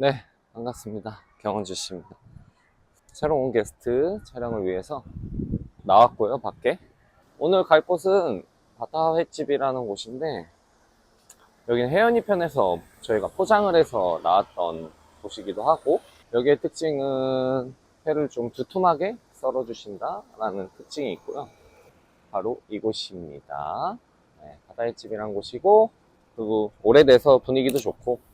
네, 반갑습니다. 경원주 씨입니다. 새로운 게스트 촬영을 위해서 나왔고요, 밖에. 오늘 갈 곳은 바다 횟집이라는 곳인데, 여기는 혜연이 편에서 저희가 포장을 해서 나왔던 곳이기도 하고, 여기의 특징은 회를 좀 두툼하게 썰어주신다라는 특징이 있고요. 바로 이곳입니다. 네, 바다 횟집이라는 곳이고, 그리고 오래돼서 분위기도 좋고,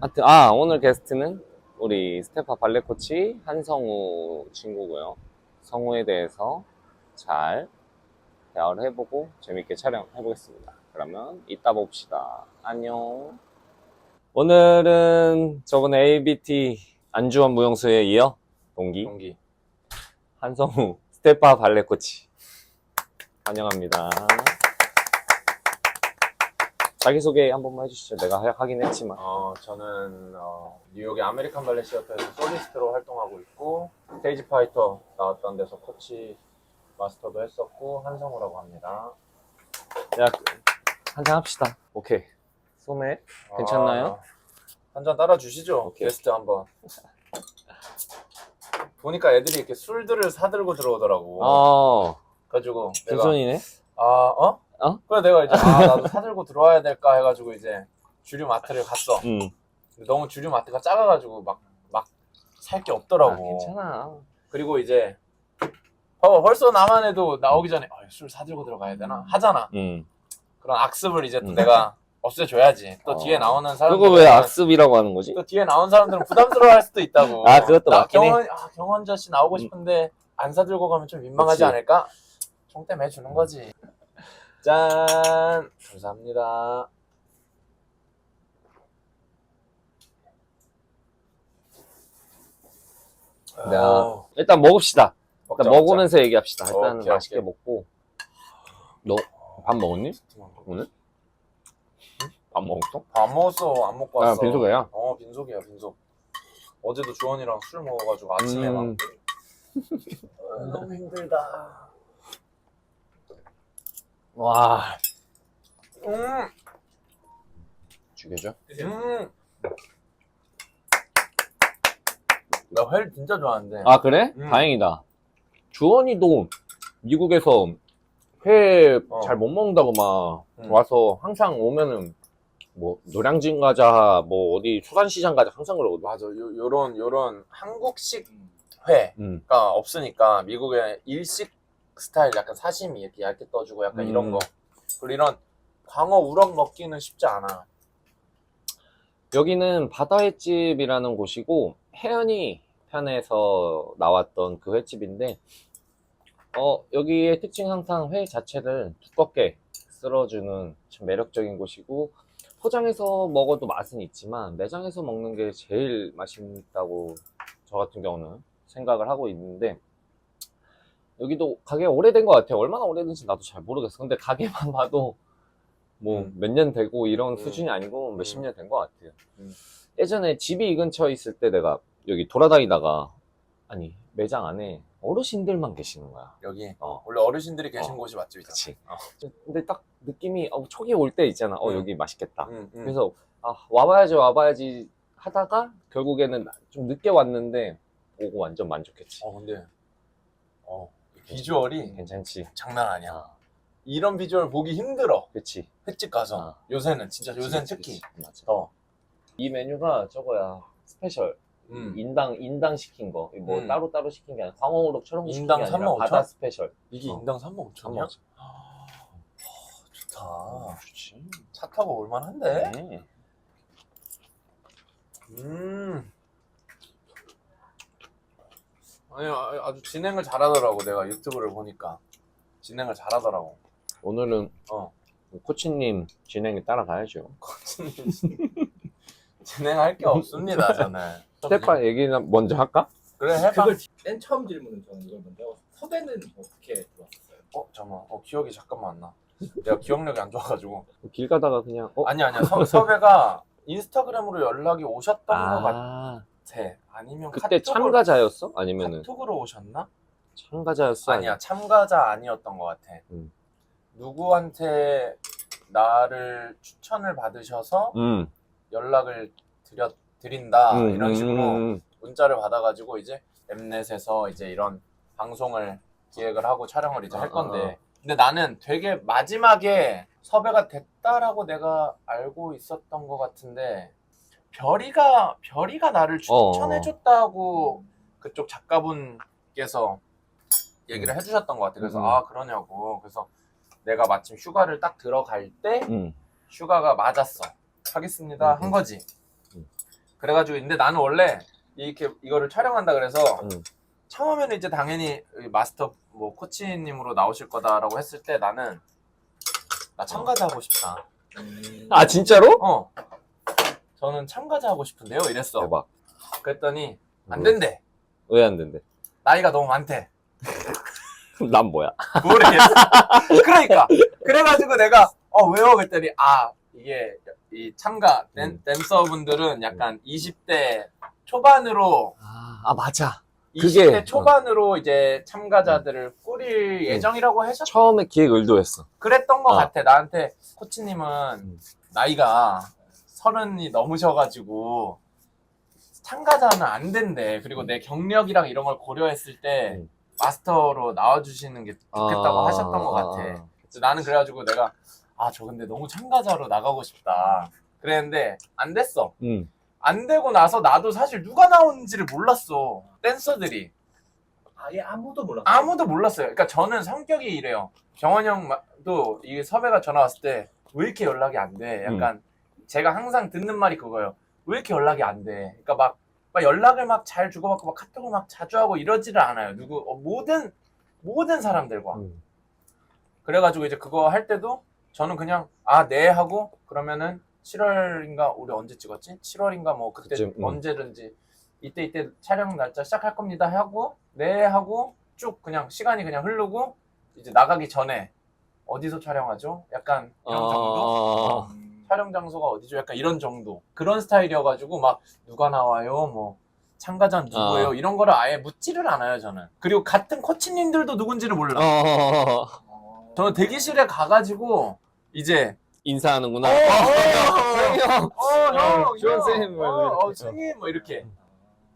하여튼 아 오늘 게스트는 우리 스테파 발레 코치 한성우 친구고요. 성우에 대해서 잘 대화를 해보고 재밌게 촬영해 보겠습니다. 그러면 이따 봅시다. 안녕. 오늘은 저번에 ABT 안주원 무용수에 이어 동기 경기. 한성우 스테파 발레 코치 환영합니다. 자기소개 한 번만 해주시죠. 내가 하- 하긴 했지만. 어, 저는 어, 뉴욕의 아메리칸 발레 시어터에서 솔리스트로 활동하고 있고 스테이지 파이터 나왔던 데서 코치 마스터도 했었고 한성우라고 합니다. 야, 한잔 합시다. 오케이. 소매. 괜찮나요? 한 잔 따라 주시죠. 오케이. 게스트 한번. 보니까 애들이 이렇게 술들을 사들고 들어오더라고. 어, 그래가지고 내가 빈손이네. 아 어? 어? 그래 내가 이제 아 나도 사들고 들어와야 될까 해가지고 이제 주류 마트를 갔어. 응. 근데 너무 주류 마트가 작아가지고 막 막 살 게 아, 없더라고. 괜찮아. 그리고 이제 봐봐 벌써 나만 해도 나오기 전에 아, 술 사들고 들어가야 되나 하잖아. 응. 그런 악습을 이제 또 음. 내가 없애줘야지. 또 어. 뒤에 나오는 사람들 그거 왜 악습이라고 하는 거지? 또 뒤에 나온 사람들은 부담스러워할 수도 있다고. 아, 그것도 나 맞긴 해. 경원 아, 경원자 씨 나오고 음. 싶은데 안 사들고 가면 좀 민망하지 그치. 않을까? 총대매 주는 거지. 짠 감사합니다. 야. 어, 일단 먹읍시다. 먹자, 일단 먹으면서 얘기합시다. 어, 일단 오케이, 맛있게 오케이. 먹고. 너 밥 먹었니? 오늘? 밥 먹었어? 안 먹었어. 안 먹고 아, 왔어. 빈속이야? 어, 빈속이야, 빈속. 어제도 주원이랑 술 먹어가지고 아침에 막 음. 어, 너무 힘들다. 와, 음, 죽여줘. 음. 나 회를 진짜 좋아하는데. 아, 그래? 음. 다행이다. 주원이도 미국에서 회잘 어. 못 먹는다고 막 음. 와서 항상 오면은 뭐 노량진 가자, 뭐 어디 수산시장 가자 항상 그러거든. 맞아, 요, 요런 요런 한국식 회가 음. 없으니까 미국의 일식 스타일 약간 사시미 이렇게 얇게 떠주고 약간 이런 음. 거. 그리고 이런 광어 우럭 먹기는 쉽지 않아. 여기는 바다 횟집이라는 곳이고 혜연이 편에서 나왔던 그 횟집인데 어 여기의 특징 항상 회 자체를 두껍게 쓸어주는 참 매력적인 곳이고 포장해서 먹어도 맛은 있지만 매장에서 먹는 게 제일 맛있다고 저 같은 경우는 생각을 하고 있는데 여기도 가게 오래된 것 같아요 얼마나 오래된지 나도 잘 모르겠어 근데 가게만 봐도 뭐 음. 몇년 되고 이런 음. 수준이 아니고 몇십 음. 년된 것 같아요 음. 예전에 집이 이 근처에 있을 때 내가 여기 돌아다니다가 아니 매장 안에 어르신들만 계시는 거야. 여기 어, 원래 어르신들이 계신 어. 곳이 맛집이잖아. 그치. 어. 근데 딱 느낌이 어, 초기 올 때 있잖아. 어 음. 여기 맛있겠다. 음, 음. 그래서 아 와봐야지 와봐야지 하다가 결국에는 좀 늦게 왔는데 오고 완전 만족했지. 어 근데 어 비주얼이 괜찮지. 장난 아니야. 아, 이런 비주얼 보기 힘들어. 그치. 횟집 가서 아. 요새는 진짜 요새는 그치, 특히 그치. 맞아. 더. 이 메뉴가 저거야 스페셜. 음. 인당 인당 시킨 거. 뭐 음. 따로 따로 시킨 게 아니라 광어우럭 처럼 시킨 인당 게 아니라 35,000? 바다 스페셜. 이게 어. 인당 3만 5천이야? 35,000. 좋다. 좋지. 차 타고 올만한데? 네. 음. 아니 아- 아주 진행을 잘하더라고 내가 유튜브를 보니까 진행을 잘하더라고. 오늘은 어. 코치님 진행에 따라가야죠. 진행할 게 없습니다 저는. 스테파 얘기는 먼저 할까? 그래 해봐. 그걸 맨 처음 질문은 저는 이걸 먼저 하고 섭외는 어떻게 들어왔어요? 어 잠깐만. 어 기억이 잠깐만 안 나. 내가 기억력이 안 좋아가지고. 길 가다가 그냥 어? 아니 아니야 섭, 섭외가 인스타그램으로 연락이 오셨던 것 같아. 아, 아니면 그때 카톡으로- 참가자였어? 아니면은 카톡으로 오셨나? 참가자였어? 아니야 참가자 아니었던 것 같아. 음. 누구한테 나를 추천을 받으셔서 음, 연락을 드렸 드린다 음, 이런 식으로 음, 문자를 받아가지고 이제 엠넷에서 이제 이런 방송을 기획을 하고 촬영을 이제 할 어, 건데 근데 나는 되게 마지막에 섭외가 됐다라고 내가 알고 있었던 것 같은데 별이가 별이가 나를 어. 추천해줬다고 그쪽 작가분께서 얘기를 해주셨던 것 같아. 그래서 음. 아 그러냐고. 그래서 내가 마침 휴가를 딱 들어갈 때 음. 휴가가 맞았어. 하겠습니다. 음, 한 거지. 음. 그래가지고 근데 나는 원래 이렇게 이거를 촬영한다 그래서 음. 처음에는 이제 당연히 이 마스터 뭐 코치님으로 나오실 거다라고 했을 때 나는 나 참가자 하고 싶다. 음. 아 진짜로? 어. 저는 참가자 하고 싶은데요. 이랬어. 대박. 그랬더니 안 음. 된대. 왜 안 된대? 나이가 너무 많대. 난 뭐야? 모르겠어. 그러니까 그래가지고 내가 어 왜요? 그랬더니 아 이게 이 참가 댄, 음. 댄서분들은 약간 20대 초반으로 아, 아, 맞아. 20대 그게- 초반으로 이제 참가자들을 꾸릴 예정이라고 하셨 처음에 기획 의도했어. 그랬던 것 어. 같아. 나한테 코치님은 음. 나이가 서른이 넘으셔가지고 참가자는 안 된대. 그리고 내 경력이랑 이런 걸 고려했을 때 음. 마스터로 나와주시는 게 좋겠다고 아, 하셨던 것 같아. 아, 그래서 나는 그래가지고 내가 아 저 근데 너무 참가자로 나가고 싶다. 그랬는데 안 됐어. 음. 안 되고 나서 나도 사실 누가 나오는지를 몰랐어. 댄서들이 아예 아무도 몰랐어. 아무도 몰랐어요. 그러니까 저는 성격이 이래요. 경원 형도 이게 섭외가 전화 왔을 때 왜 이렇게 연락이 안 돼? 약간 제가 항상 듣는 말이 그거예요. 왜 이렇게 연락이 안 돼? 그러니까 막, 막 연락을 막 잘 주고받고 막 카톡을 막 자주 하고 이러지를 않아요. 누구 어, 모든 모든 사람들과. 음. 그래가지고 이제 그거 할 때도 저는 그냥 아 네 하고 그러면은 7월인가 우리 언제 찍었지? 7월인가 뭐 그때 그쯤, 음. 언제든지 이때 이때 촬영 날짜 시작할 겁니다 하고 네 하고 쭉 그냥 시간이 그냥 흐르고 이제 나가기 전에 어디서 촬영하죠? 약간 이런 정도? 어, 음. 촬영 장소가 어디죠? 약간 이런 정도 그런 스타일이어가지고 막 누가 나와요? 뭐 참가자 누구예요? 어. 이런 거를 아예 묻지를 않아요 저는 그리고 같은 코치님들도 누군지를 몰라 어, 어. 저는 대기실에 가가지고 이제 인사하는구나. 어, 형. 어, 형, 어, 주원 형, 쌤, 뭐 어, 이렇게. 어, 선생님, 뭐 이렇게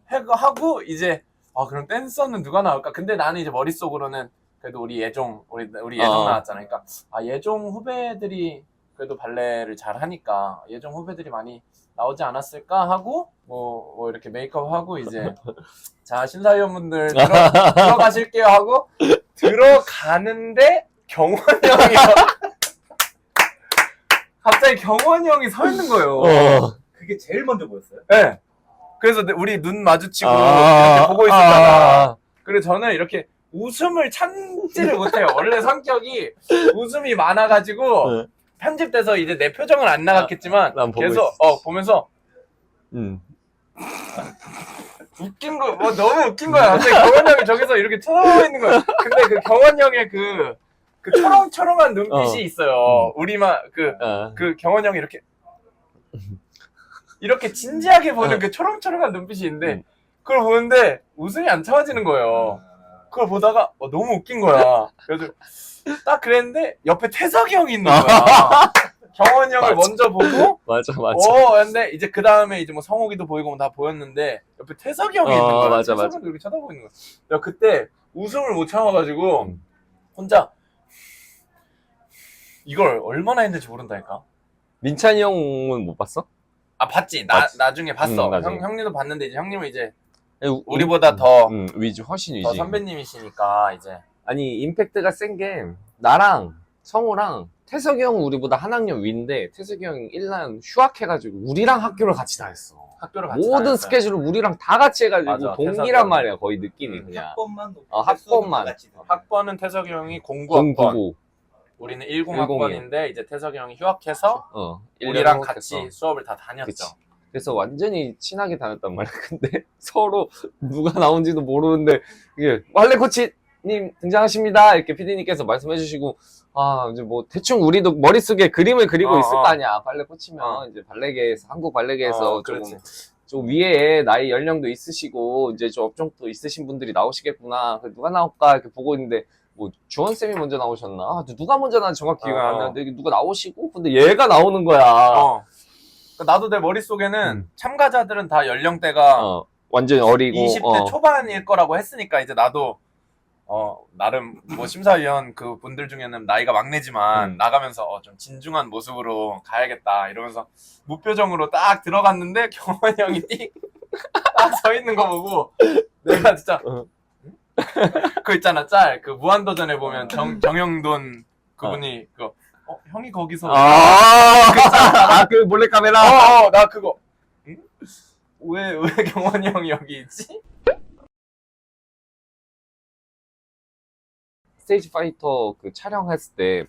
하고, 하고 이제 아 그럼 댄서는 누가 나올까? 근데 나는 이제 머릿속으로는 그래도 우리 예종, 우리 우리 예종 어. 나왔잖아. 그러니까 아 예종 후배들이 그래도 발레를 잘 하니까 예종 후배들이 많이 나오지 않았을까 하고 뭐, 뭐 이렇게 메이크업 하고 이제 자 심사위원분들 들어, 들어가실게요 하고 들어가는데 경원 형이 갑자기 경원 형이 서 있는 거예요. 어. 그게 제일 먼저 보였어요. 네. 그래서 내- 우리 눈 마주치고 아, 이렇게 보고 있었잖아. 아, 그래서 저는 이렇게 웃음을 참지를 못해요. 원래 성격이 웃음이 많아가지고 네. 편집돼서 이제 내 표정은 안 나갔겠지만 난 보고 계속 있었어. 어 보면서 음. 웃긴 거, 뭐 너무 웃긴 거야. 갑자기 경원 형이 저기서 이렇게 쳐다보고 있는 거야. 근데 그 경원 형의 그, 그 초롱초롱한 눈빛이 어. 있어요. 우리만, 그, 아. 그 경원 형이 이렇게, 이렇게 진지하게 보는 어. 그 초롱초롱한 눈빛이 있는데, 음. 그걸 보는데 웃음이 안 참아지는 거예요. 그걸 보다가 어, 너무 웃긴 거야. 그래서 딱 그랬는데 옆에 태석이 형이 있는 거야. 경원 형을 맞아. 먼저 보고, 맞아, 맞아. 어, 근데 이제 그 다음에 이제 뭐 성욱이도 보이고 뭐다 보였는데 옆에 태석이 형이 어, 있는 거야. 맞아, 태석이 맞아. 형도 이렇게 쳐다보고 있는 거야. 내가 그때 웃음을 못 참아가지고 음. 혼자 이걸 얼마나 했는지 모른다니까. 민찬이 형은 못 봤어? 아 봤지. 나 봤지. 나중에 봤어. 음, 나중에. 형 형님도 봤는데 이제 형님은 이제 우- 우리보다 음, 더- 음, 위주 훨씬 위지. 더 선배님이시니까 이제 아니 임팩트가 센 게 나랑 성우랑 태석이 형은 우리보다 한 학년 위인데 태석이 형이 1년 휴학해가지고 우리랑 학교를 같이 다녔어. 학교를 같이 모든 다녔어요. 스케줄을 우리랑 다 같이 해가지고 맞아, 동기란 형. 말이야 거의 느낌이 음, 그냥. 학번만 높고 어, 학번만. 학번은 태석이 형이 09학번, 099. 우리는 10 학번인데 이제 태석이 형이 휴학해서 어. 우리랑 1년 같이 휴학했어. 수업을 다 다녔죠. 그치. 그래서 완전히 친하게 다녔단 말이야. 근데 서로 누가 나온지도 모르는데 이게 할래 코치 님 등장하십니다. 이렇게 피디님께서 말씀해 주시고 아 이제 뭐 대충 우리도 머릿속에 그림을 그리고 어, 있을 어. 거 아니야. 발레 코치면 어. 이제 발레계에서 한국 발레계에서 어, 조금 그렇지. 좀 위에 나이 연령도 있으시고 이제 좀 업종도 있으신 분들이 나오시겠구나. 누가 나올까 이렇게 보고 있는데 뭐 주원 쌤이 먼저 나오셨나? 아, 누가 먼저 나는지 정확히 기억이 어, 안 어. 나는데 누가 나오시고 근데 얘가 나오는 거야. 어. 그러니까 나도 내 머릿속에는 음. 참가자들은 다 연령대가 어, 완전 어리고 20대 어. 초반일 거라고 했으니까 이제 나도 어 나름 뭐 심사위원 그 분들 중에는 나이가 막내지만 음. 나가면서 어, 좀 진중한 모습으로 가야겠다 이러면서 무표정으로 딱 들어갔는데 경원 형이 띡딱 서 있는 거 보고 내가 진짜 어. 그 있잖아 짤 그 무한도전에 보면 정 정영돈 그분이 그거 어 형이 거기서 아, 아, 그 몰래 카메라. 어어 나 그거 응? 왜왜 경원이 형이 여기 있지? 스테이지 파이터 그 촬영했을 때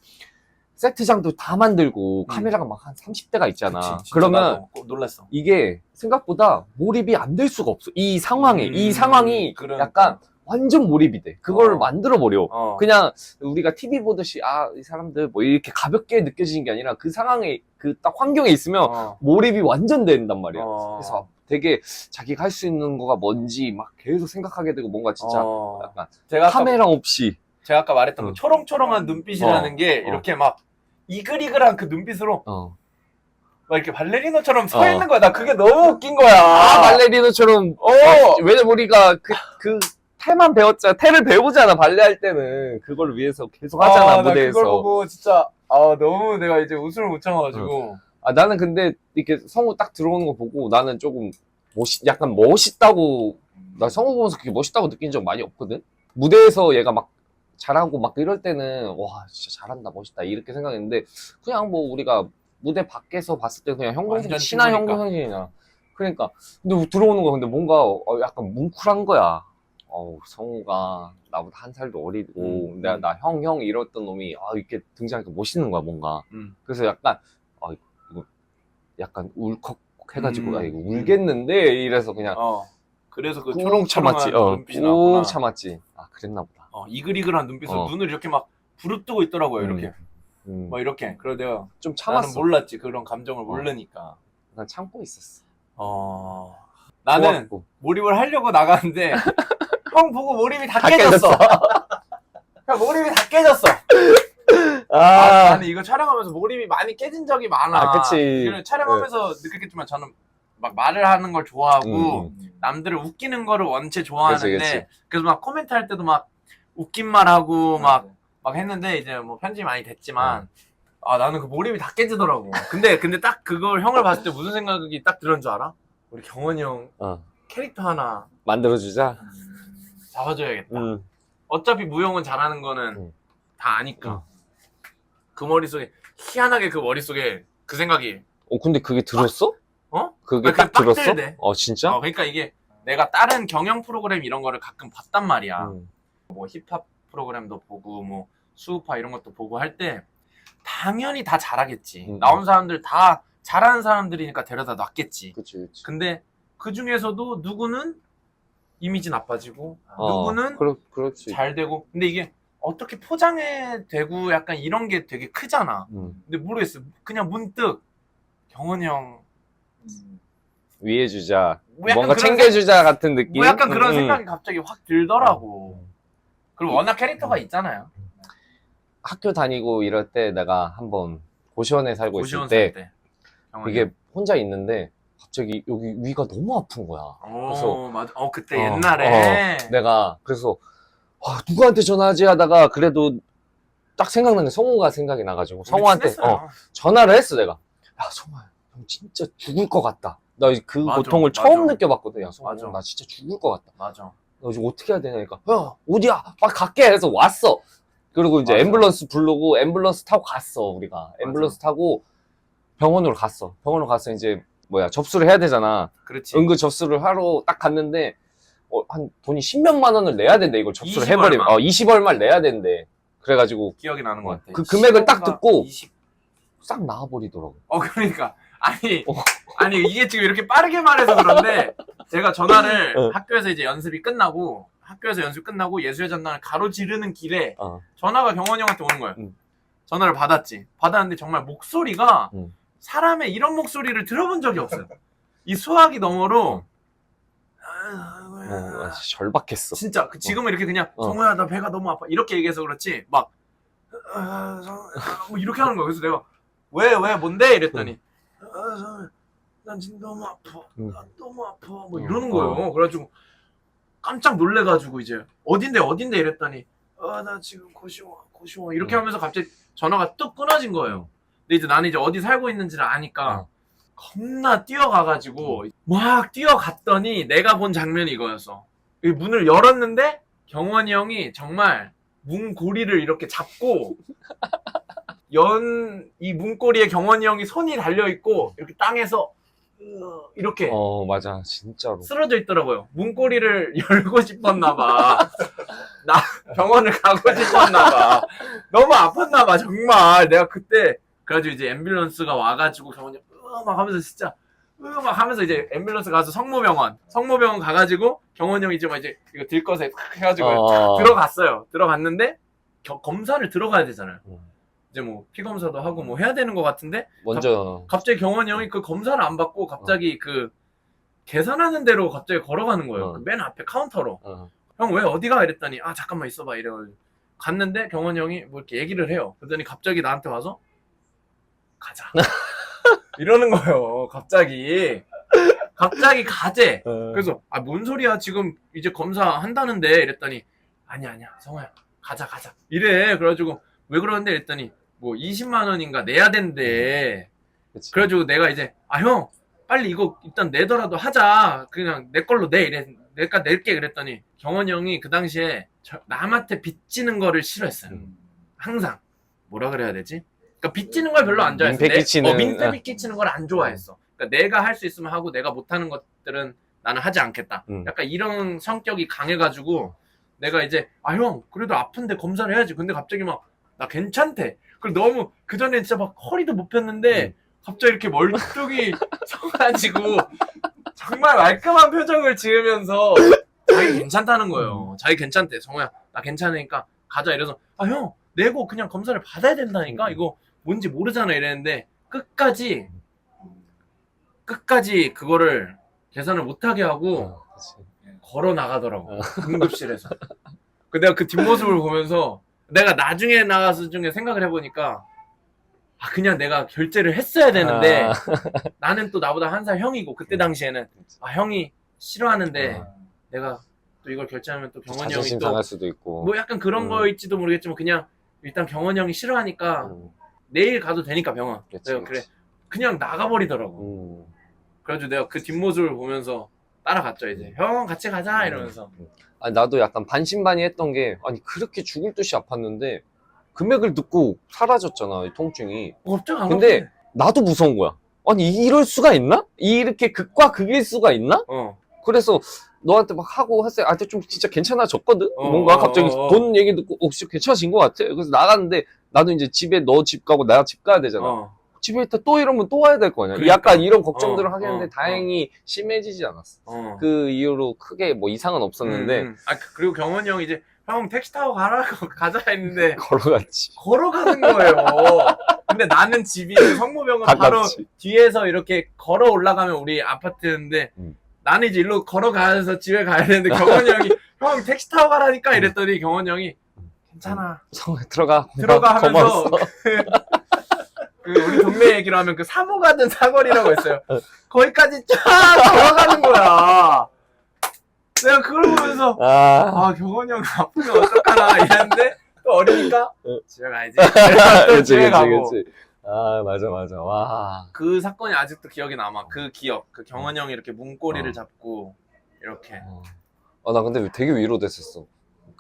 세트장도 다 만들고 카메라가 막 한 30대가 있잖아. 그치, 진짜 그러면 나도 꼭 놀랐어. 이게 생각보다 몰입이 안 될 수가 없어. 이 상황에. 이 음, 상황이 그러니까. 약간 완전 몰입이 돼. 그걸 어. 만들어 버려. 어. 그냥 우리가 TV 보듯이 아, 이 사람들 뭐 이렇게 가볍게 느껴지는 게 아니라 그 상황에 그 딱 환경에 있으면 어. 몰입이 완전 된단 말이야. 어. 그래서 되게 자기가 할 수 있는 거가 뭔지 막 계속 생각하게 되고 뭔가 진짜 어. 약간 제가 아까, 카메라 없이 제가 아까 말했던 어. 그 초롱초롱한 눈빛이라는 어. 게 어. 이렇게 막 이글이글한 그 눈빛으로 어. 막 이렇게 발레리노처럼 서 어. 있는 거야. 나 그게 너무 웃긴 거야. 아, 발레리노처럼 어. 왜냐면 우리가 그, 그 태만 배웠잖아. 태를 배우잖아. 발레 할 때는 그걸 위해서 계속 하잖아 아, 나 무대에서. 그걸 보고 진짜 아 너무 내가 이제 웃음을 못 참아가지고 아 나는 근데 이렇게 성우 딱 들어오는 거 보고 나는 조금 멋있, 약간 멋있다고 나 성우 보면서 그게 멋있다고 느낀 적 많이 없거든. 무대에서 얘가 막 잘하고 막 이럴 때는 와 진짜 잘한다 멋있다 이렇게 생각했는데 그냥 뭐 우리가 무대 밖에서 봤을 때 그냥 형동생 친한. 형동생이냐. 그러니까 근데 들어오는 거 근데 뭔가 어, 약간 뭉클한 거야. 어우 성우가 나보다 한 살도 어리고 음, 내가 음. 나형 형 이랬던 놈이 아 이렇게 등장하니까 멋있는 거야 뭔가. 음. 그래서 약간 아 이거 약간 울컥 해가지고 음. 아 이거 울겠는데 이래서 그냥 어 그래서 그꾹 초롱초롱한 참았지. 어. 꾹 참았지. 아 그랬나 보다. 어, 이글이글한 눈빛으로 어. 눈을 이렇게 막 부릅뜨고 있더라고요. 음. 이렇게 음, 막 이렇게. 그래서 내가 좀 나는 참았어. 몰랐지 그런 감정을 모르니까. 난 참고 있었어. 어 나는 좋았고. 몰입을 하려고 나가는데 형 보고 몰입이 다, 다 깨졌어. 형 몰입이 다 깨졌어. 아, 아, 나는 이거 촬영하면서 몰입이 많이 깨진 적이 많아. 아, 그치. 네. 촬영하면서 느꼈겠지만 저는 막 말을 하는 걸 좋아하고 음. 남들을 웃기는 거를 원체 좋아하는데 그치, 그치. 그래서막 코멘트 할 때도 막 웃긴 말 하고 막, 네. 막 했는데 이제 뭐 편집이 많이 됐지만 아 나는 그 몰입이 다 깨지더라고. 근데 근데 딱 그걸 형을 봤을 때 무슨 생각이 딱 들은 줄 알아? 우리 경원이 형 어, 캐릭터 하나 만들어주자. 잡아줘야겠다. 음. 어차피 무용은 잘하는 거는 음. 다 아니까. 그 머릿속에 희한하게 그 머릿속에 그 생각이 어 근데 그게 들었어? 어? 그게 아, 딱딱 들었어? 들대. 어 진짜? 어, 그러니까 이게 내가 다른 경영 프로그램 이런 거를 가끔 봤단 말이야. 음. 뭐 힙합 프로그램도 보고 뭐 수우파 이런 것도 보고 할 때 당연히 다 잘하겠지. 음. 나온 사람들 다 잘하는 사람들이니까 데려다 놨겠지. 그치 그치. 근데 그 중에서도 누구는 이미지 나빠지고 어, 누구는 그렇 그렇지. 잘 되고 근데 이게 어떻게 포장해 되고 약간 이런 게 되게 크잖아. 음. 근데 모르겠어. 그냥 문득 경원이 형 위해 주자. 뭐 뭔가 챙겨주자 같은 느낌. 뭐 약간 그런 음, 음. 생각이 갑자기 확 들더라고. 그리고 워낙 캐릭터가 있잖아요. 학교 다니고 이럴 때 내가 한번 고시원에 살고 고시원 있을 때 살 때. 경원이 이게 혼자 있는데 갑자기 여기 위가 너무 아픈 거야. 어, 그래서- 맞아. 어, 그때 어, 옛날에. 어, 내가 그래서 아, 누구한테 전화하지 하다가 그래도 딱 생각난 게 성우가 생각이 나가지고 우리 성우한테 친했어요. 어, 전화를 했어 내가. 야 성우야, 형 진짜 죽을 것 같다. 나 그 맞아, 고통을 맞아. 처음 느껴봤거든. 야 성우, 맞아. 나 진짜 죽을 것 같다. 맞아. 나 지금 어떻게 해야 되냐니까. 야 어디야? 빨리 갈게. 해서 왔어. 그리고 이제 맞아. 앰뷸런스 부르고 앰뷸런스 타고 갔어 우리가. 앰뷸런스 타고 병원으로 갔어. 병원으로 가서 이제 뭐야 접수를 해야 되잖아. 그렇지. 응급 접수를 하러 딱 갔는데 어, 한 돈이 10몇만 원을 내야 된대 이걸 접수를 20 해버리면 얼마. 어 20 얼마를 내야 된대 그래가지고 기억이 나는 것 같아. 그 금액을 딱 15가 듣고 20. 싹 나와버리더라고 어, 그러니까. 아니, 어. 아니, 이게 지금 이렇게 빠르게 말해서 그런데, 제가 전화를 어. 학교에서 이제 연습이 끝나고, 학교에서 연습 끝나고 예술의 전당을 가로지르는 길에 어. 전화가 경원이 형한테 오는 거예요. 음. 전화를 받았지. 받았는데 정말 목소리가 음. 사람의 이런 목소리를 들어본 적이 없어요. 이 수화기 너머로 어, 아, 절박했어 진짜 그 지금은 이렇게 그냥 어. 성우야 나 배가 너무 아파 이렇게 얘기해서 그렇지 막 아, 성- 아, 뭐 이렇게 하는 거야. 그래서 내가 왜 왜 뭔데 이랬더니 아, 성- 난 지금 너무 아파. 음. 나 너무 아파. 뭐 음. 이러는 거예요. 그래가지고 깜짝 놀래가지고 이제 어딘데 어딘데 이랬더니 아 나 지금 고시원 고시원 이렇게 음. 하면서 갑자기 전화가 뚝 끊어진 거예요. 근데 이제 나는 이제 어디 살고 있는지를 아니까 어. 겁나 뛰어가가지고 막 뛰어갔더니 내가 본 장면이 이거였어. 이 문을 열었는데 경원이 형이 정말 문고리를 이렇게 잡고 연 이 문고리에 경원이 형이 손이 달려 있고 이렇게 땅에서 으, 이렇게 어 맞아 진짜로 쓰러져 있더라고요. 문고리를 열고 싶었나 봐. 나 병원을 가고 싶었나 봐. 너무 아팠나 봐 정말. 내가 그때 그래가지고 이제 앰뷸런스가 와가지고 경원이 으막 하면서 진짜 으막 하면서 이제 앰뷸런스 가서 성모병원 성모병원 가가지고 경원이 형이 이제 막 이제 이거 들것에 탁 해가지고 어. 들어갔어요. 들어갔는데 겨- 검사를 들어가야 되잖아요. 음. 이제 뭐 피 검사도 하고 뭐 해야 되는 것 같은데 먼저 갑자기 경원이 형이 그 검사를 안 받고 갑자기 그 계산하는 대로 갑자기 걸어가는 거예요. 어. 그맨 앞에 카운터로. 어. 형 왜 어디가 이랬더니 아 잠깐만 있어봐 이래가지고 갔는데 경원이 형이 뭐 이렇게 얘기를 해요. 그러더니 갑자기 나한테 와서 가자 이러는 거예요. 갑자기 갑자기 가재. 그래서 아 뭔 소리야 지금 이제 검사 한다는데 이랬더니 아니 야 아니야 성호야 가자 가자 이래 그래가지고 왜 그러는데 이랬더니 뭐 20만 원인가 내야 된대. 그치. 그래가지고 내가 이제 아 형 빨리 이거 일단 내더라도 하자. 그냥 내 걸로 내 이래 내가 낼게 그랬더니 경원이 형이 그 당시에 저- 남한테 빚지는 거를 싫어했어요. 음. 항상. 뭐라 그래야 되지? 그러니까 빚지는 걸 별로 안 좋아했어. 민폐 내- 끼치는- 어, 민폐 끼치는 걸 안 좋아했어. 그러니까 내가 할 수 있으면 하고 내가 못하는 것들은 나는 하지 않겠다. 음. 약간 이런 성격이 강해가지고 내가 이제 아 형 그래도 아픈데 검사를 해야지. 근데 갑자기 막 나 괜찮대 그리고 너무 그 전에 진짜 막 허리도 못 폈는데 음. 갑자기 이렇게 멀뚱히 서가지고 정말 말끔한 표정을 지으면서 자기 괜찮다는 거예요 자기 괜찮대 성호야 나 괜찮으니까 가자 이래서 아 형 내고 그냥 검사를 받아야 된다니까 음. 이거 뭔지 모르잖아 이랬는데 끝까지 끝까지 그거를 계산을 못하게 하고 어. 걸어 나가더라고 어. 응급실에서 그 내가 그 뒷모습을 보면서 내가 나중에 나가서 중에 생각을 해보니까 아 그냥 내가 결제를 했어야 되는데 아, 나는 또 나보다 한 살 형이고 그때 당시에는. 아 형이 싫어하는데 어. 내가 또 이걸 결제하면 또 경원이 자존심 형이 또 상할 수도 있고. 뭐 약간 그런 음. 거일지도 모르겠지만 그냥 일단 경원이 형이 싫어하니까 음, 내일 가도 되니까 병원. 그치, 내가 그치. 그래. 그냥 나가버리더라고. 음. 그래가지고 내가 그 뒷모습을 보면서 따라갔죠 이제 형 같이 가자 이러면서 아니, 나도 약간 반신반의했던 게 아니 그렇게 죽을 듯이 아팠는데 금액을 듣고 사라졌잖아 이 통증이 어, 갑자기 안 근데 아프네. 나도 무서운 거야 아니 이럴 수가 있나? 이렇게 극과 극일 수가 있나? 어 그래서 너한테 막 하고 했어요. 아, 근데 좀 진짜 괜찮아졌거든? 어, 뭔가 어, 갑자기 어, 어. 돈 얘기 듣고, 어, 진짜 괜찮아진 것 같아. 그래서 나갔는데, 나도 이제 집에 너 집 가고 나 집 가야 되잖아. 어. 집에 있다 또 이러면 또 와야 될 거 아니야. 그러니까. 약간 이런 걱정들을 어, 하겠는데, 어, 다행히 심해지지 않았어. 어. 그 이후로 크게 뭐 이상은 없었는데, 음, 음. 아 그- 그리고 경원이 형이 이제 형 택시 타고 가라고 가자 했는데 걸어갔지. 걸어가는 거예요. 근데 나는 집이 그 성모병원 바로. 뒤에서 이렇게 걸어 올라가면 우리 아파트인데 음. 나는 이제 일로 걸어가서 집에 가야 되는데 경원이 형이 형 택시 타고 가라니까 이랬더니 경원이 형이 괜찮아 성 들어가. 들어가 고마- 하면서. 그 우리 동네 얘기로 하면 그 사모 가든 사거리라고 있어요. 거기까지 쫙 걸어가는 거야. 내가 그걸 보면서 아, 아 경원이 형 아프면 어떡하나 이랬는데 또 어리니까 응. 집에 가야지. 또 그치, 집에 그치, 가고. 그치. 아, 맞아, 맞아. 와. 그 사건이 아직도 기억이 남아. 그 기억. 그 경원이 형이 이렇게 문고리를 어. 잡고 이렇게. 어, 나 근데 되게 위로됐었어.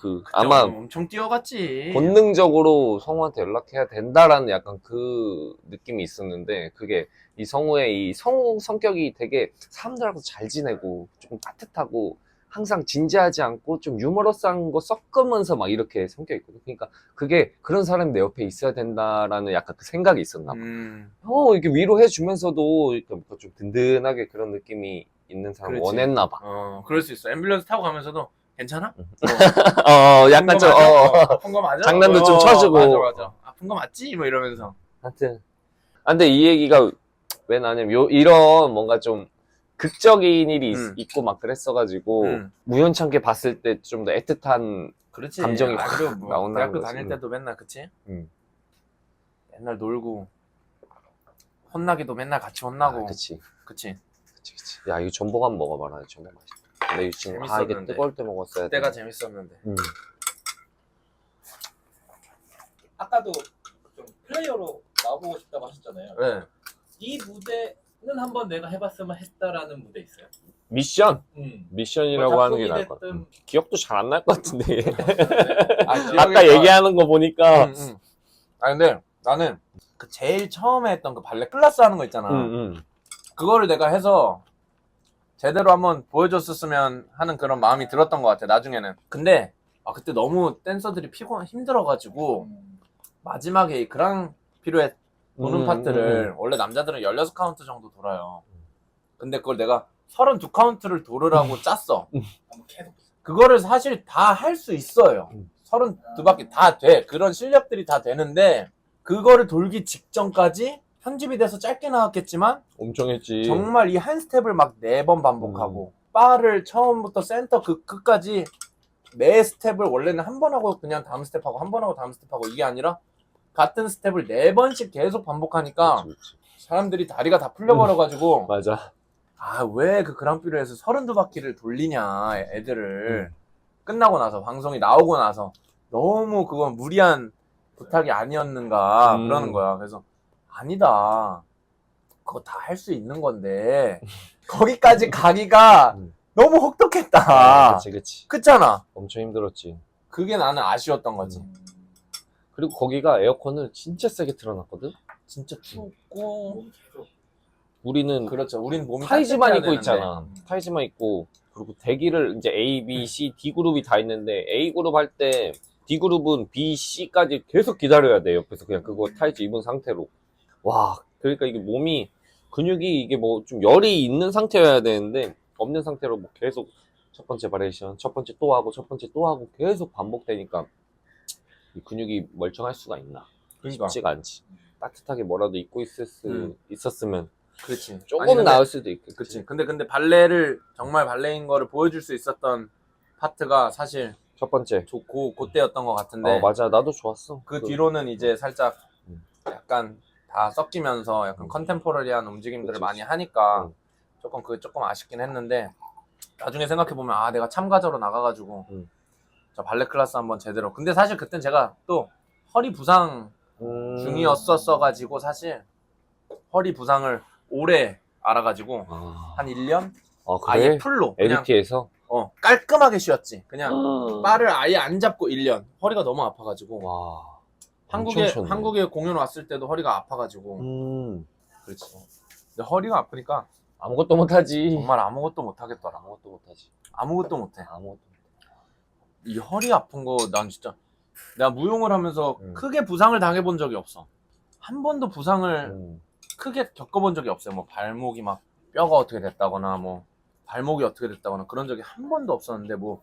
그, 아마 엄청 뛰어갔지. 본능적으로 성우한테 연락해야 된다라는 약간 그 느낌이 있었는데 그게 이 성우의 이 성우 성격이 되게 사람들하고 잘 지내고 조금 따뜻하고 항상 진지하지 않고 좀 유머러스한 거 섞으면서 막 이렇게 성격이 있거든. 그러니까 그게 그런 사람이 내 옆에 있어야 된다라는 약간 그 생각이 있었나 봐. 음. 어, 이렇게 위로해 주면서도 이렇게 뭔가 좀 든든하게 그런 느낌이 있는 사람을 그렇지. 원했나 봐. 어, 그럴 수 있어. 앰뷸런스 타고 가면서도 괜찮아? 어, 약간 좀, 어, 어. 아픈 거 맞아? 장난도 좀 어, 쳐주고. 맞아, 맞아. 아픈 거 맞지? 뭐 이러면서. 하여튼. 아, 근데 이 얘기가 왜 나냐면, 요, 이런 뭔가 좀 극적인 일이 있, 음. 있고 막 그랬어가지고, 음. 우연찮게 봤을 때 좀 더 애틋한, 그렇지. 감정이 아, 확 그리고 뭐 나온다는 대학교 거지. 다닐 때도 맨날 그치? 음. 맨날 놀고 혼나기도 맨날 같이 혼나고 아, 그치. 그치. 그치 그치 야 이거 전복 한번 먹어봐라 전복 맛있다 근데 이거 지금 아 이게 재밌었는데. 뜨거울 때 먹었어야 돼 그때가 재밌었는데. 음. 아까도 좀 플레이어로 나보고 싶다고 하셨잖아요. 네. 이 무대는 한번 내가 해봤으면 했다라는 무대 있어요. 미션 음. 미션이라고 뭐 하는 게 나을 것 같아 됐든 기억도 잘 안 날 것 같은데 아, 아까 얘기하는 거 보니까 음, 음. 아 근데 나는 그 제일 처음에 했던 그 발레 클래스 하는 거 있잖아. 음, 음. 그거를 내가 해서 제대로 한번 보여줬었으면 하는 그런 마음이 들었던 것 같아. 나중에는. 근데 아 그때 너무 댄서들이 피곤 힘들어가지고 음. 마지막에 이 그랑 피루에 도는 음, 파트를 음, 원래 남자들은 16카운트 정도 돌아요. 근데 그걸 내가 32카운트를 돌으라고 짰어. 한번 계속 그거를 사실 다 할 수 있어요. 음. 32바퀴 다 돼. 그런 실력들이 다 되는데 그거를 돌기 직전까지 편집이 돼서 짧게 나왔겠지만 엄청 했지. 정말 이 한 스텝을 막 네 번 반복하고 바를 처음부터 센터 그 끝까지 매 스텝을 원래는 한 번 하고 그냥 다음 스텝하고 한 번 하고 다음 스텝하고 이게 아니라 같은 스텝을 네 번씩 계속 반복하니까 그치, 그치. 사람들이 다리가 다 풀려버려가지고 맞아. 아 왜 그 그랑프리에서 32바퀴를 돌리냐 애들을. 끝나고 나서 방송이 나오고 나서 너무 그건 무리한 부탁이 아니었는가 음. 그러는 거야. 그래서 아니다. 그거 다 할 수 있는 건데 거기까지 가기가 음. 너무 아, 혹독했다. 그치 그치. 그렇잖아. 엄청 힘들었지. 그게 나는 아쉬웠던 거지. 음. 그리고 거기가 에어컨을 진짜 세게 틀어놨거든? 진짜 춥고. 몸 계속 우리는 그렇죠. 우린 몸이 타이즈만 입고 되는데. 있잖아. 타이즈만 입고. 그리고 대기를 이제 A, B, C, D 그룹이 다 있는데 A 그룹 할 때 D 그룹은 B, C까지 계속 기다려야 돼. 옆에서 그냥 그거 타이즈 입은 상태로 와 그러니까 이게 몸이 근육이 이게 뭐 좀 열이 있는 상태여야 되는데 없는 상태로 뭐 계속 첫 번째 바레이션 첫 번째 또 하고 첫 번째 또 하고 계속 반복되니까 이 근육이 멀쩡할 수가 있나? 그러니까. 쉽지가 않지. 따뜻하게 뭐라도 입고 있을 수, 음. 있었으면 그렇지. 조금 아니, 근데- 나을 수도 있겠지. 그치 근데 근데 발레를 정말 발레인 거를 보여줄 수 있었던 파트가 사실 첫 번째. 좋고 그때였던 것 같은데 어 맞아. 나도 좋았어. 그 뒤로는 이제 살짝 음. 약간 다 섞이면서 약간 음. 컨템포러리한 움직임들을 그치, 많이 하니까 음. 조금 그게 조금 아쉽긴 했는데 나중에 생각해 보면 아 내가 참가자로 나가가지고 음. 저 발레 클래스 한번 제대로 근데 사실 그땐 제가 또 허리 부상 음. 중이었었어 가지고 사실 허리 부상을 오래 알아가지고 아, 한 1년? 아 아예 그래? 풀로 그냥 LT에서 어, 깔끔하게 쉬었지 그냥 와 바를 아예 안 잡고 1년 허리가 너무 아파가지고 한국에 엄청 쉬었네. 한국에 공연 왔을 때도 허리가 아파가지고 음 그렇지. 근데 허리가 아프니까 아무것도 못하지 정말 아무것도 못 하겠더라. 아무것도 못하지 아무것도 못 해. 아무것도 이 허리 아픈 거 난 진짜 내가 무용을 하면서 음. 크게 부상을 당해본 적이 없어. 한 번도 부상을 음. 크게 겪어본 적이 없어요. 뭐 발목이 막 뼈가 어떻게 됐다거나 뭐 발목이 어떻게 됐다거나 그런 적이 한 번도 없었는데 뭐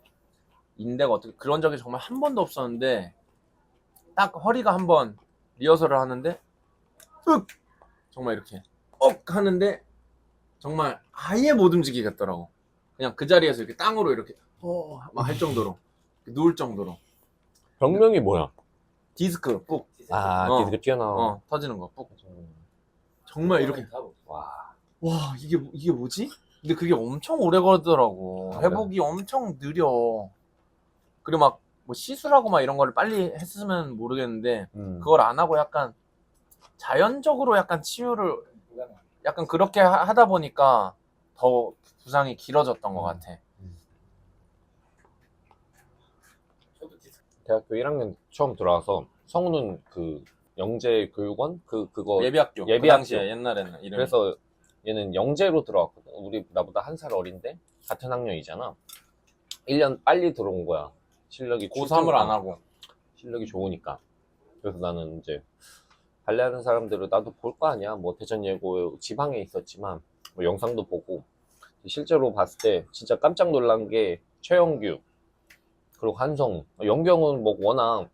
인대가 어떻게 그런 적이 정말 한 번도 없었는데 딱 허리가 한번 리허설을 하는데 윽 정말 이렇게 억 하는데 정말 아예 못 움직이겠더라고. 그냥 그 자리에서 이렇게 땅으로 이렇게 어막할 정도로 누울 정도로 병명이 뭐야? 디스크 뿍 아 어. 디스크 튀어나와 어, 터지는 거 뿍 정말 이렇게 와 와 이게 뭐- 이게 뭐지? 근데 그게 엄청 오래 걸리더라고. 맞아. 회복이 엄청 느려. 그리고 막 뭐 시술하고 막 이런 거를 빨리 했으면 모르겠는데 음. 그걸 안 하고 약간 자연적으로 약간 치유를 약간 그렇게 하- 하다 보니까 더 부상이 길어졌던 것 음. 같아. 대학교 1학년 처음 들어와서 성우는 그 영재 교육원 그 그거 예비학교. 예비학교. 그 당시에 옛날에는 이름. 그래서 얘는 영재로 들어왔거든. 우리 나보다 한 살 어린데 같은 학년이잖아. 1년 빨리 들어온 거야. 실력이 고3을 안 하고. 실력이 좋으니까. 그래서 나는 이제 발레하는 사람들을 나도 볼 거 아니야. 뭐 대전 예고 지방에 있었지만 뭐 영상도 보고 실제로 봤을 때 진짜 깜짝 놀란 게 최영규 그리고 한성우 영경은 뭐 워낙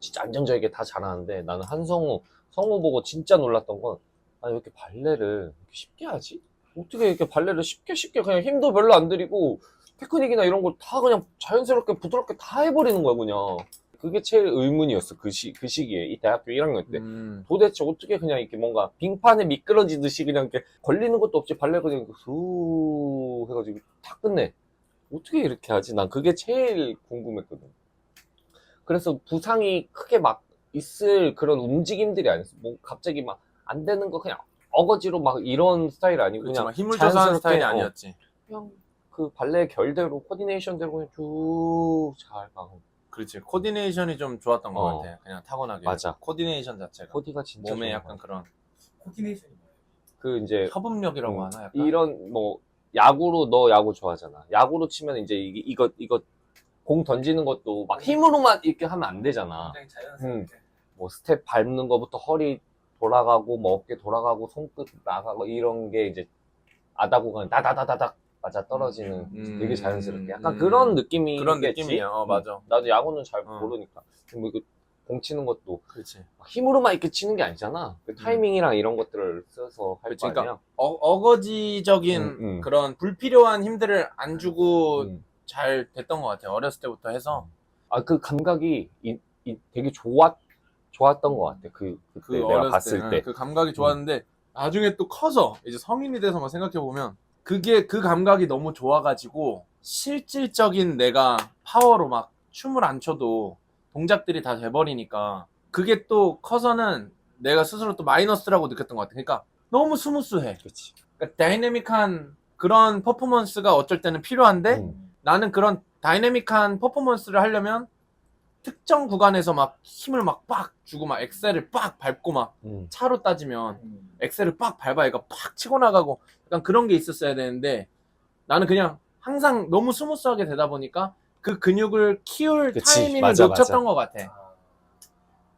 진짜 안정적이게 다 잘하는데 나는 한성우 성우 보고 진짜 놀랐던 건 아니 왜 이렇게 발레를 이렇게 쉽게 하지? 어떻게 이렇게 발레를 쉽게 쉽게 그냥 힘도 별로 안 들이고 테크닉이나 이런 걸 다 그냥 자연스럽게 부드럽게 다 해버리는 거야 그냥 그게 제일 의문이었어. 그, 시, 그 시기에. 이 대학교 1학년 때. 음. 도대체 어떻게 그냥 이렇게 뭔가 빙판에 미끄러지듯이 그냥 이렇게 걸리는 것도 없이 발레 그냥 후 해가지고 다 끝내. 어떻게 이렇게 하지? 난 그게 제일 궁금했거든. 그래서 부상이 크게 막 있을 그런 움직임들이 아니었어. 뭐 갑자기 막 안 되는 거 그냥 어거지로 막 이런 스타일 아니고 그렇지, 그냥 막 힘을 자연스럽게, 스타일이 어, 아니었지. 그냥 그 발레 결대로 코디네이션대로 그냥 쭉잘 가고. 그렇지. 코디네이션이 좀 좋았던 것 어. 같아. 그냥 타고나게. 맞아. 코디네이션 자체가. 코디가 진짜 몸에 좋은 약간 것 같아. 그런 코디네이션이 뭐예요? 그 이제 협음력이라고 음, 하나? 약간? 이런 뭐 야구로 너 야구 좋아하잖아. 야구로 치면 이제 이게 이거 이거 공 던지는 것도 막 힘으로만 이렇게 하면 안 되잖아. 굉장히 자연스럽게. 뭐 스텝 밟는 것부터 허리 돌아가고 뭐 어깨 돌아가고 손끝 나가고 이런 게 이제 아다고가 다다다다닥 맞아 떨어지는 음, 되게 자연스럽게 약간 음. 그런 느낌이 그런 느낌이야. 어, 맞아. 나도 야구는 잘 어. 모르니까 뭐 이거 공 치는 것도 그렇지. 막 힘으로만 이렇게 치는 게 아니잖아. 그 타이밍이랑 이런 것들을 써서 할 그치, 거 그러니까 아니야. 어, 어거지적인 음, 음. 그런 불필요한 힘들을 안 주고 음. 잘 됐던 것 같아요. 어렸을 때부터 해서. 아 그 감각이 이, 이 되게 좋았 좋았던 것 같아. 그 그때 그 내가 봤을 때는 때. 음. 그 감각이 좋았는데 나중에 또 커서 이제 성인이 돼서 만 생각해 보면 그게 그 감각이 너무 좋아가지고 실질적인 내가 파워로 막 춤을 안 춰도 동작들이 다 돼버리니까 그게 또 커서는 내가 스스로 또 마이너스라고 느꼈던 것 같아. 그러니까 너무 스무스해. 그렇지. 그러니까 다이내믹한 그런 퍼포먼스가 어쩔 때는 필요한데 음. 나는 그런 다이내믹한 퍼포먼스를 하려면 특정 구간에서 막 힘을 막 빡 주고 막 엑셀을 빡 밟고 막 음. 차로 따지면 음. 엑셀을 빡 밟아 얘가 팍 치고 나가고 약간 그런 게 있었어야 되는데 나는 그냥 항상 너무 스무스하게 되다 보니까 그 근육을 키울 그치, 타이밍을 맞아, 놓쳤던 맞아. 것 같아. 아,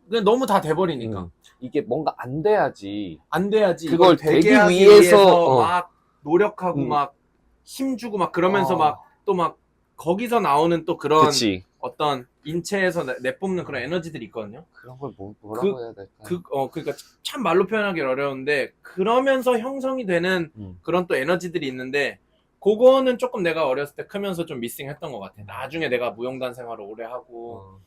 그냥 너무 다 돼버리니까 음. 이게 뭔가 안 돼야지. 안 돼야지 그걸 이걸 되게 되기 하기 위해서, 위해서, 어. 막 노력하고 음. 막 힘주고 막 그러면서 어. 막 또 막 거기서 나오는 또 그런 그치. 어떤 인체에서 내- 내뿜는 그런 에너지들이 있거든요. 그런 걸 뭐, 뭐라고 그- 해야 될까? 그, 어, 그러니까 참 말로 표현하기 어려운데 그러면서 형성이 되는 음. 그런 또 에너지들이 있는데 그거는 조금 내가 어렸을 때 크면서 좀 미싱했던 것 같아. 나중에 내가 무용단 생활을 오래 하고 어.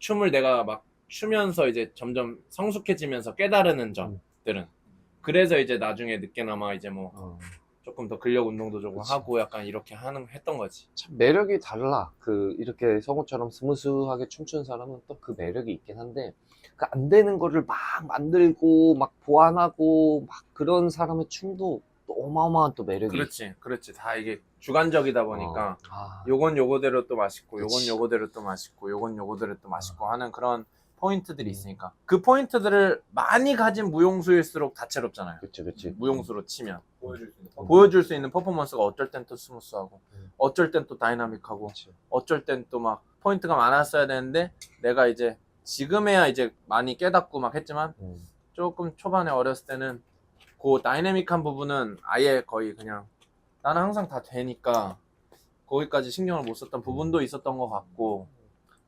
춤을 내가 막 추면서 이제 점점 성숙해지면서 깨달으는 점들은 그래서 이제 나중에 늦게나마 이제 뭐 어. 조금 더 근력 운동도 조금 그치. 하고 약간 이렇게 하는 했던 거지. 참 매력이 달라. 그 이렇게 성우처럼 스무스하게 춤추는 사람은 또 그 매력이 있긴 한데 그 안 되는 거를 막 만들고 막 보완하고 막 그런 사람의 춤도 또 어마어마한 또 매력이. 그렇지, 그렇지. 다 이게 주관적이다 보니까 어. 아, 요건 요거대로 또 맛있고, 요건 그치. 요거대로 또 맛있고, 요건 요거대로 또 맛있고 하는 그런 포인트들이 음. 있으니까 그 포인트들을 많이 가진 무용수일수록 다채롭잖아요. 그치 그치. 무용수로 치면 보여줄 수 있는 퍼포먼스. 보여줄 수 있는 퍼포먼스가 어쩔 땐 또 스무스하고, 음. 어쩔 땐 또 다이나믹하고, 그치. 어쩔 땐 또 막 포인트가 많았어야 되는데 내가 이제 지금에야 이제 많이 깨닫고 막 했지만 음. 조금 초반에 어렸을 때는 그 다이내믹한 부분은 아예 거의 그냥 나는 항상 다 되니까 거기까지 신경을 못 썼던 부분도 있었던 것 같고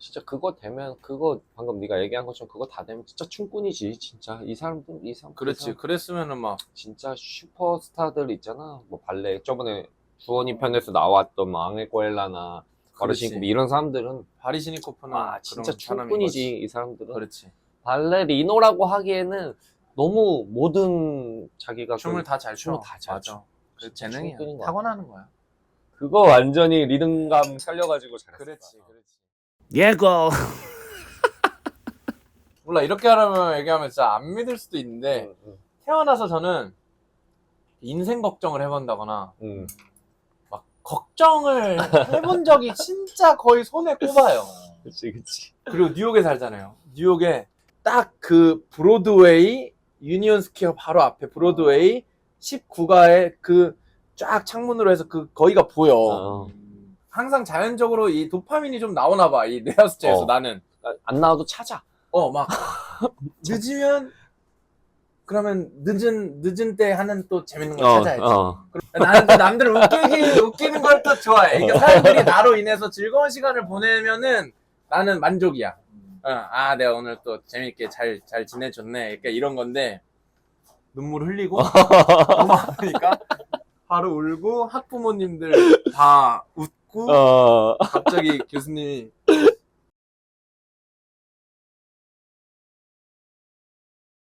진짜 그거 되면 그거 방금 네가 얘기한 것처럼 그거 다 되면 진짜 춤꾼이지 진짜 이 사람들 이 사람 그 그렇지 사람 그랬으면은 막 진짜 슈퍼스타들 있잖아 뭐 발레 저번에 주원이 편에서 나왔던 뭐 앙헬코엘라나 그렇지. 이런 사람들은 바리시니코프는 아 진짜 춤꾼이지. 이 사람들은 그렇지 발레리노라고 하기에는 너무 모든 자기가 춤을 그다잘 춰. 춤을 다잘 맞아. 춰. 그 진짜 재능이 야. 춤꾼인 것 타고나는 거야. 그거 완전히 리듬감 살려가지고 잘했어 그렇지, 그렇지. 예고 몰라 이렇게 하려면 얘기하면 진짜 안 믿을 수도 있는데 태어나서 저는 인생 걱정을 해본다거나 음. 막 걱정을 해본 적이 진짜 거의 손에 꼽아요. 그치 그치 그리고 뉴욕에 살잖아요. 뉴욕에 딱 그 브로드웨이 유니온 스퀘어 바로 앞에 브로드웨이 19가의 그 쫙 창문으로 해서 그 거기가 보여. 어. 음. 항상 자연적으로 이 도파민이 좀 나오나 봐. 이 네아스체에서 어. 나는. 안 나와도 찾아 어, 막 늦으면 그러면 늦은 늦은 때 하는 또 재밌는 걸 찾아야지. 어. 나는 또 남들 웃기기 웃기는 걸 또 좋아해. 그러니까 사람들이 나로 인해서 즐거운 시간을 보내면은 나는 만족이야. 음. 어, 아, 내가 오늘 또 재밌게 잘, 잘 지내줬네. 그러니까 이런 건데, 눈물 흘리고, 너무 아프니까, 바로 울고, 학부모님들 다 웃 고, 어. 갑자기 교수님이